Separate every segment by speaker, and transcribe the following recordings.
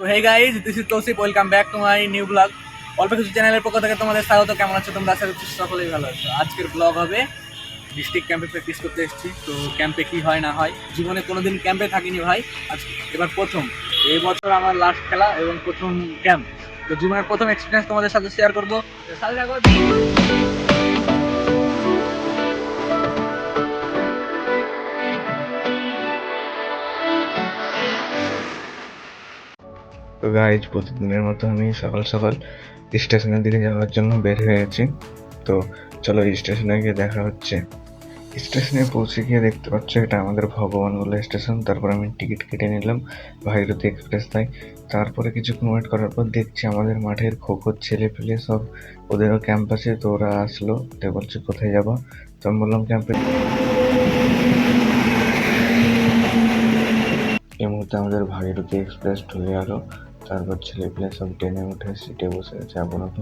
Speaker 1: তো hey guys this is Tousif welcome back to my new blog অল্প কিছু চ্যানেলের পক্ষ থেকে তোমাদের স্বাগত। কেমন আছো তোমরা? আশা করছি সকলেই ভালো আছো। আজকের ব্লগ হবে ডিস্ট্রিক্ট ক্যাম্পে প্র্যাকটিস করতে এসেছি। তো ক্যাম্পে কি হয়, না হয়? জীবনে কোনোদিন ক্যাম্পে থাকিনি ভাই। আজ এবার প্রথম। এই বছর আমার লাস্ট খেলা এবং প্রথম ক্যাম্প তো জীবনের প্রথম এক্সপিরিয়েন্স তোমাদের সাথে শেয়ার করব। সাথে থাকো।
Speaker 2: গাইজ প্রতিদিনের মতো আমি সকাল সকাল স্টেশনের দিকে যাওয়ার জন্য বের হয়ে গেছি তো চলো স্টেশনে গিয়ে দেখা হচ্ছে। স্টেশনে পৌঁছে গিয়ে দেখতে পাচ্ছ এটা আমাদের ভগবানগোলা স্টেশন। তারপর আমি টিকিট কেটে নিলাম ভাগীরথী এক্সপ্রেস তাই। তারপরে কিছুক্ষণ ওয়েট করার পর দেখছি আমাদের মাঠের খোখোর ছেলে পেলে সব ওদেরও ক্যাম্পাসে তো ওরা আসলো। তো বলছে, কোথায় যাব? তো আমি বললাম ক্যাম্পে এই মুহূর্তে আমাদের ভাগীরথী এক্সপ্রেস ঢুকে গেল তারপর ছেলে পেলে সব ট্রেনে উঠে সিটে বসে আছে আপাতত।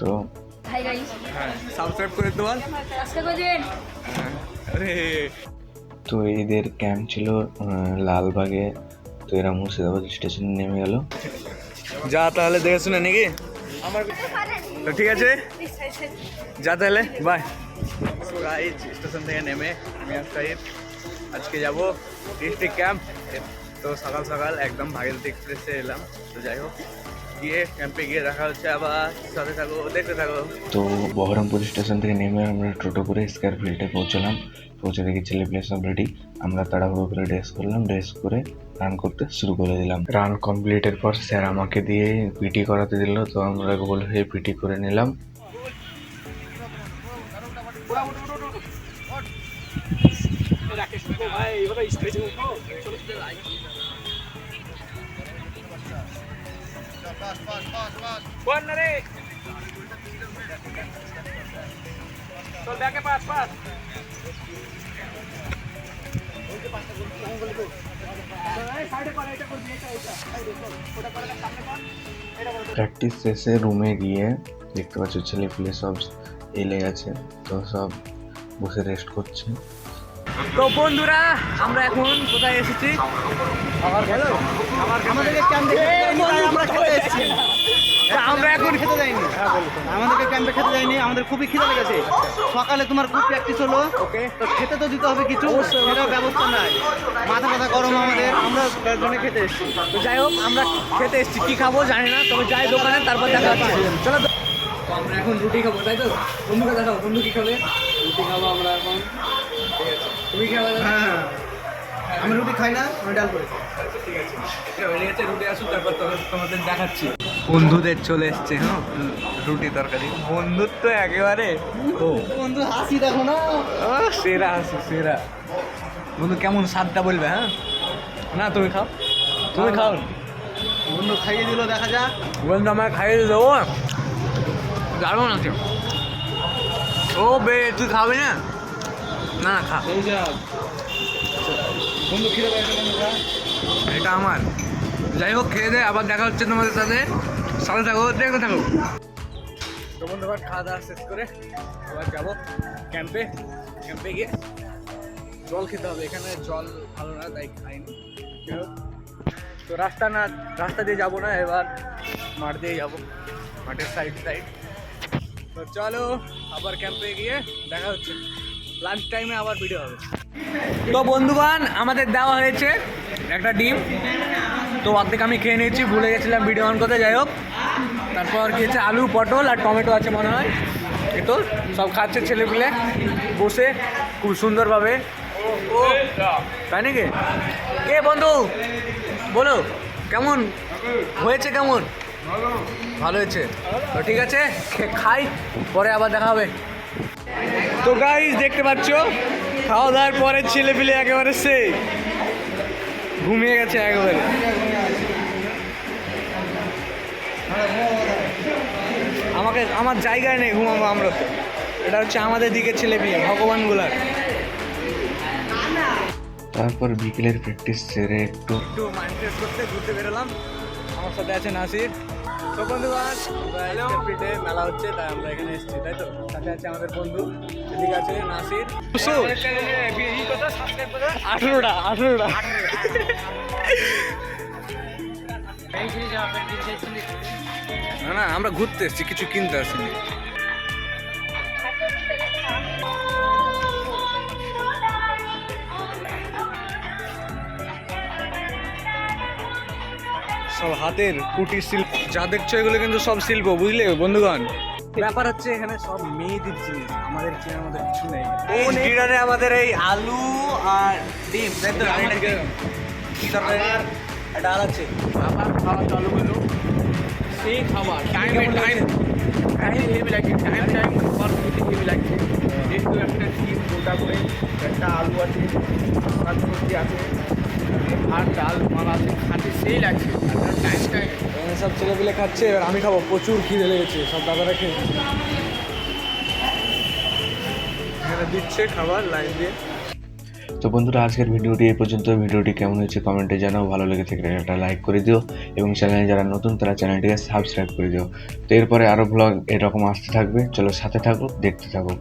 Speaker 2: তো
Speaker 1: সাবস্ক্রাইব করে দেওয়াল
Speaker 3: আজকে কদিন
Speaker 1: আরে।
Speaker 2: তো এদের ক্যাম্প ছিল লালবাগে। তো এরা মুর্শিদাবাদ স্টেশনে নেমে গেল।
Speaker 1: যা তাহলে দেখে শুনে নাকি? আমার তো ঠিক আছে? যা তাহলে বাই স্টেশন থেকে নেমে আমি আজকে যাব ডিস্ট্রিক্ট ক্যাম্প তো সকাল সকাল একদম ভাগীরথী এক্সপ্রেসে এলাম। তো যাই হোক গিয়ে ক্যাম্পে গিয়ে দেখা হচ্ছে আবার সাথে থাকো দেখতে থাকো।
Speaker 2: তো বহরমপুর স্টেশন থেকে নেমে আমরা টোটো করে স্কয়ার ফিল্ডে পৌঁছলাম। পৌঁছে দেখি ছেলে পেলে সব রেডি আমরা তাড়াহুড়ো করে ড্রেস করলাম ড্রেস করে রান করতে শুরু করে দিলাম। রান কমপ্লিটের পর স্যার আমাকে দিয়ে পিটি করাতে দিল তো আমরা গোল হয়ে পিটি করে নিলাম। প্র্যাকটিস শেষে রুমে গিয়ে দেখতে পাচ্ছ ছেলে পেলে সব এলে গেছে, তো সব বসে রেস্ট করছে।
Speaker 1: তো বন্ধুরা আমরা এখন কোথায় এসেছি? আমার আমাদেরকে আমরা চলে এসেছি। আমরা এখন খেতে যাইনি
Speaker 4: আমাদেরকে ক্যাম্পে খেতে যায়নি। আমাদের খুবই খিদে লেগেছে। সকালে তোমার খুব প্র্যাকটিস হলো। তো খেতে তো দিতে হবে কিছু সেটার ব্যবস্থা নাই। মাথা মাথা গরম আমাদের। আমরা কয়েকজনে খেতে এসেছি।
Speaker 1: তো যাই হোক আমরা খেতে এসেছি। কি খাব জানি না তবে যাই দোকানে তারপর দেখা হচ্ছে। চলো তো। তো আমরা এখন রুটি খাব তাই তো? বন্ধুকে দেখাও বন্ধু কি খাবে? রুটি খাব আমরা এখন। তুমি কি
Speaker 4: হ্যাঁ আমি রুটি খাই না আমি ডাল করি।
Speaker 1: ঠিক আছে। রুটি আসুক তারপর তোমাদের- তোমাদের দেখাচ্ছি। বন্ধুদের চলে এসছে হ্যাঁ? রুটি তরকারি। বন্ধুত্ব একেবারে। ও।
Speaker 4: বন্ধু হাসি দেখো না।
Speaker 1: ও, সেরা আছে সেরা। বন্ধু কেমন স্বাদটা বলবে হ্যাঁ? না তুমি খাও। তুমি খাও।
Speaker 4: বন্ধু খাইয়ে দিল দেখা যাক।
Speaker 1: বন্ধু আমার খাইয়ে দেবো দারুণ আছে। ও বে তুই খাবি না? না খা এটা আমার। যাই হোক, খেয়ে দে, আবার দেখা হচ্ছে তোমাদের সাথে। সাথে থাকো, দেখতে থাকো। তো বন্ধুবার খাওয়া দাওয়া শেষ করে এবার যাব ক্যাম্পে ক্যাম্পে গিয়ে জল খেতে হবে। এখানে জল ভালো না, তাই খাইনি। তো রাস্তা না, রাস্তা দিয়ে যাব না, এবার মাঠ দিয়ে যাব। মাঠের সাইড সাইড তো চলো, আবার ক্যাম্পে গিয়ে দেখা হচ্ছে। লাঞ্চ টাইমে আবার ভিডিও হবে। তো বন্ধুগণ, আমাদের দেওয়া হয়েছে একটা ডিম। তো অর্ধেক আমি খেয়ে নিয়েছি, ভুলে গেছিলাম ভিডিও অন করতে, যাই হোক। তারপর কি হচ্ছে আলু, পটল আর টমেটো আছে মনে হয়। এই তো সব খাচ্ছে ছেলেপিলে, বসে খুব সুন্দরভাবে। তাই নাকি? কে বন্ধু, বলো, কেমন? হয়েছে কেমন? ভালো হয়েছে। তো ঠিক আছে, খাই, পরে আবার দেখা হবে। তো গাইজ দেখতে পাচ্ছ? খাওয়া দাওয়ার পরে ছেলে পিলে একেবারে সে ঘুমিয়ে গেছে একেবারে। আমাকে আমার জায়গায় নেই ঘুমাবো আমরা। তো এটা হচ্ছে আমাদের দিকে ছেলে পিলে ভগবানগুলার।
Speaker 2: তারপর বিকেলের প্র্যাকটিস সেরে একটু
Speaker 1: একটু মাইন্ড ফ্রেশ করতে ঘুরতে বেরোলাম। আমার সাথে আছে নাসির তো বন্ধুগণ পিঠে মেলা হচ্ছে তাই আমরা এখানে এসেছি তাই তো? সাথে আছে আমাদের বন্ধু। এদিকে আছে নাসির। আঠেরোটা আঠেরোটা। না না আমরা ঘুরতে এসেছি কিছু কিনতে আসিনি। সব হাতের কুটির শিল্প যা দেখছ এগুলো কিন্তু সব শিল্প বুঝলে বন্ধুগণ? ব্যাপার হচ্ছে এখানে সব মেয়েদের জিনিস আমাদের চেয়ে আমাদের কিছু নেই।
Speaker 4: এই ডিনারে আমাদের এই আলু আর ডিম তাই তো? কি তরকারি? ডাল আছে।
Speaker 1: আবার খাওয়া চালু হলো সেই খাবার। টাইম টাইম টাইম হেভি লাগছে টাইম টাইম খাবার খেতে হেভি লাগছে যেহেতু একটা ডিম গোটা করে একটা আলু আছে সবজি আছে আর ডাল মাল আছে খাতে সেই লাগছে টাইম টাইম সব ছেলেপিলে খাচ্ছে, এবার আমি খাব। প্রচুর খিদে লেগেছে, সব দাদারা খেয়ে। এখানে দিচ্ছে খাবার, লাইন দিয়ে।
Speaker 2: তো বন্ধুরা, আজকের ভিডিওটি এই পর্যন্ত। ভিডিওটি কেমন হয়েছে কমেন্টে জানাও। ভালো লেগে থাকলে একটা লাইক করে দিও এবং চ্যানেলে যারা নতুন, তারা চ্যানেলটিকে সাবস্ক্রাইব করে দিও। তো এরপরে আরও ব্লগ এরকম আসতে থাকবে। চলো সাথে থাকো দেখতে থাকো